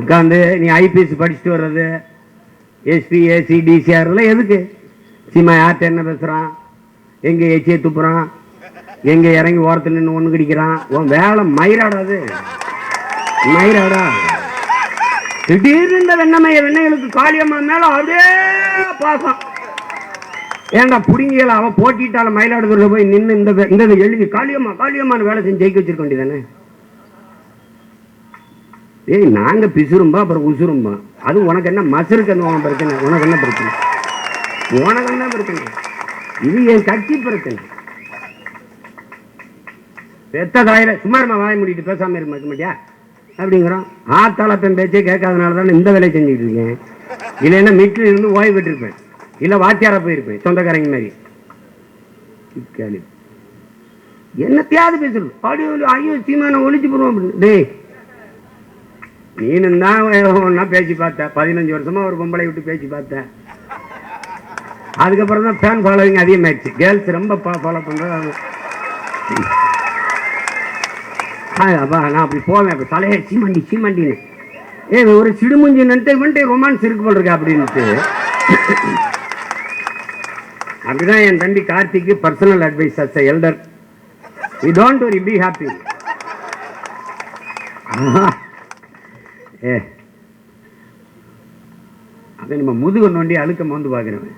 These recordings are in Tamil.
உட்காந்து நீ ஐபிஎஸ் படிச்சுட்டு வர்றது எஸ்பி ஏசி டிசிஆர் எல்லாம் எதுக்கு? சீமா யார்கிட்ட என்ன பேசுகிறான் எங்கே எச்சியை துப்புறான்? எங்கே இறங்கி ஓரத்தில் நின்று ஒன்று கடிக்கிறான்? உன் வேலை மயிராடாது மயிராடா. திடீர்னு இந்த வெண்ணமைய வெண்ணைகளுக்கு காளியம்மா மேலே அதே பாசம். ஏண்டா புடிங்கியல? அவன் போட்டிட்டால மயிலாடுதுறையில் போய் நின்று இந்த இந்த எழுதி காளியம்மா காளியம்மான்னு வேலை செஞ்சு ஜெயிக்க வச்சிருக்க வேண்டியதானே ஏய் நாங்க பிசுரும்பா அப்புறம் உசுரும்பா அது உனக்கு என்ன மசருக்கு என்ன பிரச்சனை? உனக்கு என்ன பிரச்சனை? உனக்கு என்ன பிரச்சனை? இது என் கட்சி பிரச்சனை. பெத்த தாயில சும்மா வாய் வாய முடிட்டு பேசாம இருக்க மாட்டியா? அப்படிங்கிறோம். ஆத்தால பேச்சே கேட்காதனால தான் இந்த வேலையை செஞ்சுட்டு இருக்கேன். இல்லைன்னா மீட்டில் இருந்து ஓய்வு பெற்றிருப்பேன். இல்லை வாத்தியாரா போயிருப்பேன் சொந்தக்காரங்க மாதிரி. என்னத்தையாவது பேசுறது. ஆடியோ ஐயோ சீமான ஒழிச்சு போடுவோம் அப்படின்னு. டேய் நீனும் தான் ஒன்னா பேச்சு பார்த்தேன். பதினஞ்சு வருஷமா ஒரு பொம்பளை விட்டு பேச்சு பார்த்தேன். அதுக்கப்புறம் தான் ஃபேன் ஃபாலோவிங் அதிகமாயிடுச்சு. கேர்ள்ஸ் ரொம்ப ஃபாலோ பண்றது அப்பா நான் அப்படி போவேன். அப்படி தலையை சீமண்டி சீமண்டின்னு. ஏ ஒரு சிடுமுஞ்சி நன்ட்டு இவன்ட்டு ரொமான்ஸ் இருக்கு போல் இருக்கு அப்படின்ட்டு. அப்படிதான் என் தம்பி கார்த்திக்கு personal advice as elder you don't worry be happy ஏ. அதை நம்ம முதுகு நோண்டி அழுக்க மோந்து பார்க்குறவன்.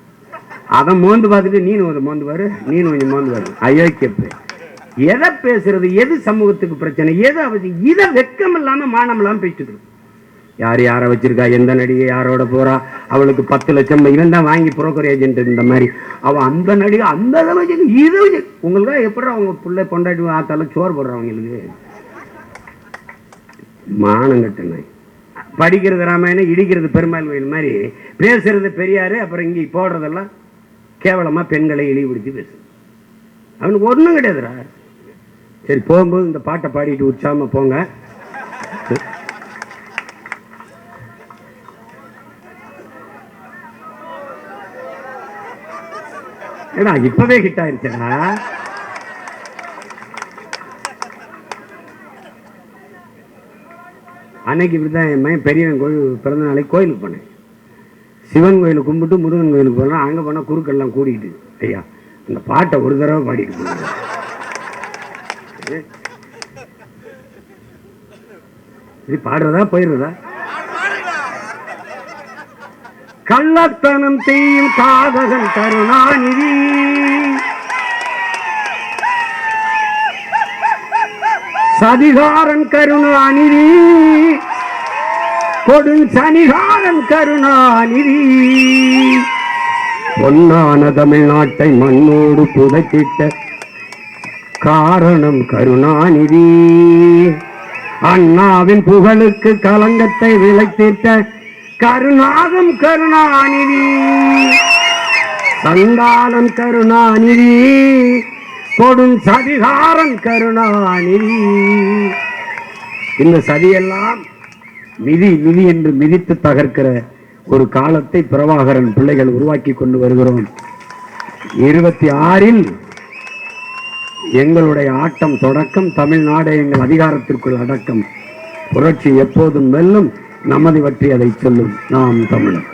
அதை மோந்து பார்த்துட்டு நீனு ஒரு மோந்து பாரு நீனு கொஞ்சம் மோந்து பாரு. அயோக்கியப்பு எதை பேசுறது எது சமூகத்துக்கு பிரச்சனை எது அவசியம் இதை வெக்கம் இல்லாமல் மானம் இல்லாமல் பேசிட்டு யார் யாரை வச்சிருக்கா? எந்த நடிகை யாரோட போறா? அவளுக்கு பத்து லட்சம் இவன் தான் வாங்கி புரோக்கர் ஏஜென்ட் இந்த மாதிரி. அவன் அந்த நடிகை அந்த அளவுக்கு இது வச்சு எப்படி அவங்க பிள்ளை பொண்டாட்டி ஆத்தால சோறு போடுறவங்களுக்கு மானங்கட்ட நாய் படிக்கிறது ராமாயணம் இடிக்கிறது பெருமாள் கோயில் மாதிரி பேசுறது பெரியாரு அப்புறம் இங்கே போடுறதெல்லாம் கேவலமா பெண்களை இழிவுபடுத்தி பேசு அவனுக்கு ஒன்றும் கிடையாதுரா சரி போகும்போது இந்த பாட்டை பாடிட்டு உற்சாம போங்க. ஏடா இப்பவே ஹிட் ஆயிருச்சடா. அன்னைக்கு இப்படிதான் என் மகன் பெரியவன் கோயில் பிறந்த நாளைக்கு கோயிலுக்கு போனேன். சிவன் கோயிலுக்கு கும்பிட்டு முருகன் கோயிலுக்கு போனோம் அங்கே போனால் குறுக்கெல்லாம் கூடிக்கிட்டு ஐயா அந்த பாட்டை ஒரு தடவை பாடிட்டு போனாங்க இது பாடுறதா போயிடுறதா? கள்ளத்தனம் செய்யும் காதகன் கருணாநிதி. சதிகாரன் கருணா நிதி. கொடும் சனிகாரன் கருணா நிதி. பொன்னான தமிழ்நாட்டை மண்ணோடு புதைச்சிட்ட காரணம் கருணாநிதி அண்ணாவின் புகழுக்கு கலங்கத்தை விளைத்திட்ட கருணாகம் கருணாநிதி சந்தானம் கருணாநிதி கொடும் சதிகாரன் கருணாநிதி. இந்த சதியெல்லாம் மிதி மிதி என்று மிதித்து தகர்க்கிற ஒரு காலத்தை பிரபாகரன் பிள்ளைகள் உருவாக்கி கொண்டு வருகிறோம். இருபத்தி ஆறில் எங்களுடைய ஆட்டம் தொடக்கம் தமிழ்நாடு எங்கள் அதிகாரத்திற்குள் அடக்கம். புரட்சி எப்போதும் வெல்லும் நமது பற்றி அதை சொல்லும். நாம் தமிழர்.